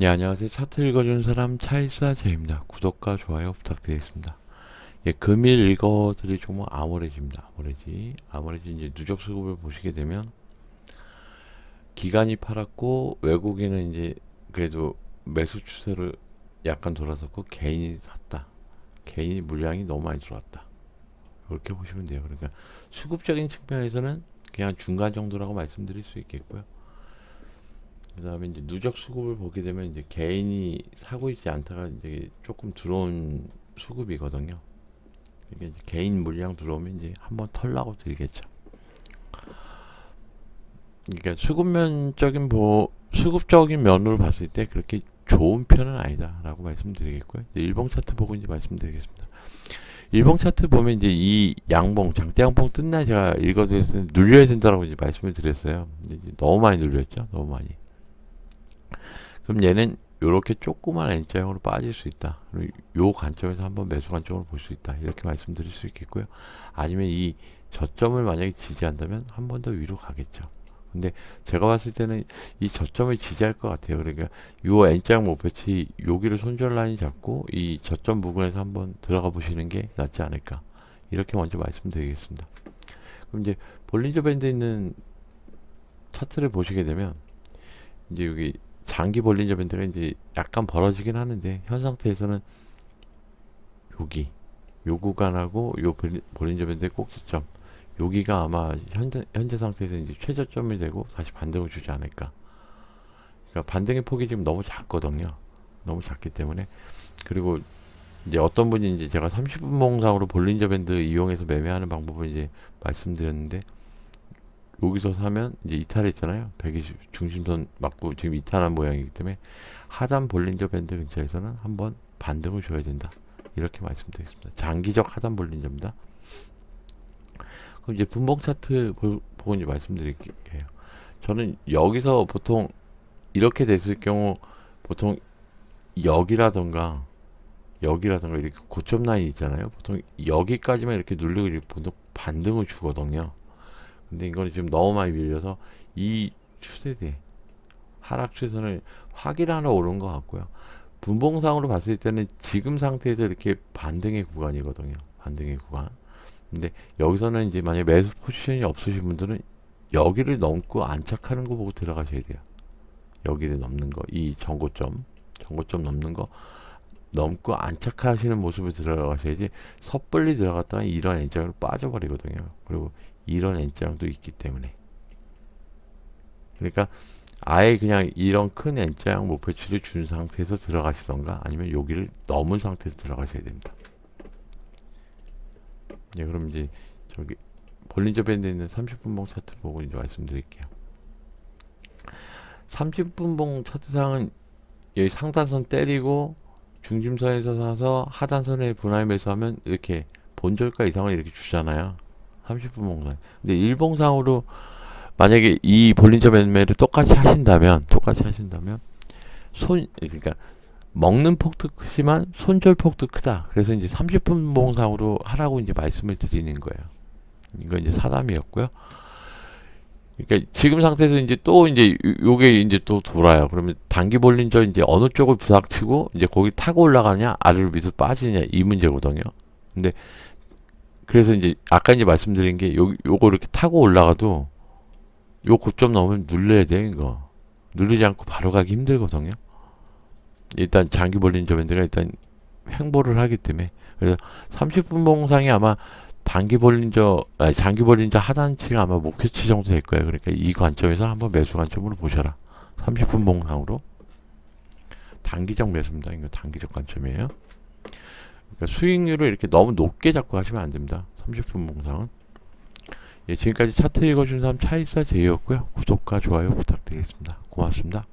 예, 안녕하세요. 차트 읽어주는 사람 차이사 제입니다. 구독과 좋아요 부탁드리겠습니다. 예, 금일 읽어드릴 종목 아모레지입니다. 아모레지. 아모레지 이제 누적 수급을 보시게 되면 기관이 팔았고 외국인은 이제 그래도 매수 추세를 약간 돌아섰고 개인이 샀다. 개인이 물량이 너무 많이 들어왔다. 그렇게 보시면 돼요. 그러니까 수급적인 측면에서는 그냥 중간 정도라고 말씀드릴 수 있겠고요. 그다음에 이제 누적 수급을 보게 되면 이제 개인이 사고 있지 않다가 이제 조금 들어온 수급이거든요. 이게 이제 개인 물량 들어오면 이제 한번 털라고 드리겠죠. 그러니까 수급면적인 보 수급적인 면으로 봤을 때 그렇게 좋은 편은 아니다라고 말씀드리겠고요. 일봉 차트 보고 이제 말씀드리겠습니다. 일봉 차트 보면 이제 이 양봉 장대 양봉 뜬날 제가 읽어드렸을 때 눌려야 된다라고 이제 말씀을 드렸어요. 이제 너무 많이 눌렸죠. 너무 많이. 그럼 얘는 이렇게 조그만 N자형으로 빠질 수 있다. 요 관점에서 한번 매수 관점으로 볼 수 있다. 이렇게 말씀드릴 수 있겠고요. 아니면 이 저점을 만약에 지지한다면 한 번 더 위로 가겠죠. 근데 제가 봤을 때는 이 저점을 지지할 것 같아요. 그러니까 요 N자형 목표치 여기를 손절 라인 잡고 이 저점 부분에서 한번 들어가 보시는 게 낫지 않을까. 이렇게 먼저 말씀드리겠습니다. 그럼 이제 볼린저 밴드에 있는 차트를 보시게 되면 이제 여기 장기 볼린저 밴드가 이제 약간 벌어지긴 하는데 현 상태에서는 여기 요 구간하고 요 볼린- 볼린저 밴드의 꼭지점 여기가 아마 현재 현재 상태에서 이제 최저점이 되고 다시 반등을 주지 않을까. 그러니까 반등의 폭이 지금 너무 작거든요. 너무 작기 때문에 그리고 이제 어떤 분이 이제 제가 30분 몽상으로 볼린저 밴드 이용해서 매매하는 방법을 이제 말씀드렸는데 여기서 사면 이제 이탈했잖아요. 120 중심선 맞고 지금 이탈한 모양이기 때문에 하단 볼린저 밴드 근처에서는 한번 반등을 줘야 된다. 이렇게 말씀드리겠습니다. 장기적 하단 볼린저입니다. 그럼 이제 분봉 차트 보, 보고 이제 말씀드릴게요. 저는 여기서 보통 이렇게 됐을 경우 보통 여기라던가 여기라던가 이렇게 고점 라인 있잖아요. 보통 여기까지만 이렇게 누르고 이렇게 보통 반등을 주거든요. 근데 이거는 지금 너무 많이 밀려서 이 추세대 하락 추세선을 확인하러 오른 것 같고요. 분봉상으로 봤을 때는 지금 상태에서 이렇게 반등의 구간이거든요. 반등의 구간. 근데 여기서는 이제 만약에 매수 포지션이 없으신 분들은 여기를 넘고 안착하는 거 보고 들어가셔야 돼요. 여기를 넘는 거, 이 전고점, 전고점 넘는 거 넘고 안착하시는 모습을 들어가셔야지 섣불리 들어갔다가 이런 N자로 빠져버리거든요. 그리고 이런 N자도 있기 때문에. 그러니까 아예 그냥 이런 큰 N자형 목표치를 준 상태에서 들어가시던가 아니면 여기를 넘은 상태에서 들어가셔야 됩니다. 예, 그럼 이제 저기 볼린저 밴드에 있는 30분봉 차트 보고 이제 말씀드릴게요. 30분봉 차트상은 여기 상단선 때리고 중심선에서 사서 하단선에 분할 매수하면 이렇게 본절가 이상을 이렇게 주잖아요. 30분봉선. 근데 일봉상으로 만약에 이 볼린저 매매를 똑같이 하신다면 똑같이 하신다면 손 그러니까 먹는 폭도 크지만 손절 폭도 크다. 그래서 이제 30분 봉상으로 하라고 이제 말씀을 드리는 거예요. 이거 이제 사담이었고요. 그러니까 지금 상태에서 이제 또 이제 요- 요게 이제 또 돌아요. 그러면 단기 볼린저 이제 어느 쪽을 부닥치고 이제 거기 타고 올라가냐 아래로 밑으로 빠지냐 이 문제거든요. 근데 그래서 이제 아까 이제 말씀드린 게 요, 요거 이렇게 타고 올라가도 요 고점 넘으면 눌러야 돼 이거. 누르지 않고 바로 가기 힘들거든요. 일단 장기 볼린저 밴드가 일단 횡보를 하기 때문에 그래서 30분 봉상이 아마 단기 볼린저 아니 장기 볼린저 하단치가 아마 목표치 정도 될 거예요. 그러니까 이 관점에서 한번 매수 관점으로 보셔라. 30분 봉상으로 단기적 매수입니다. 이거 단기적 관점이에요. 그러니까 수익률을 이렇게 너무 높게 잡고 하시면 안 됩니다. 30분 봉상은 예, 지금까지 차트 읽어준 사람 차이사 제이였고요. 구독과 좋아요 부탁드리겠습니다. 고맙습니다.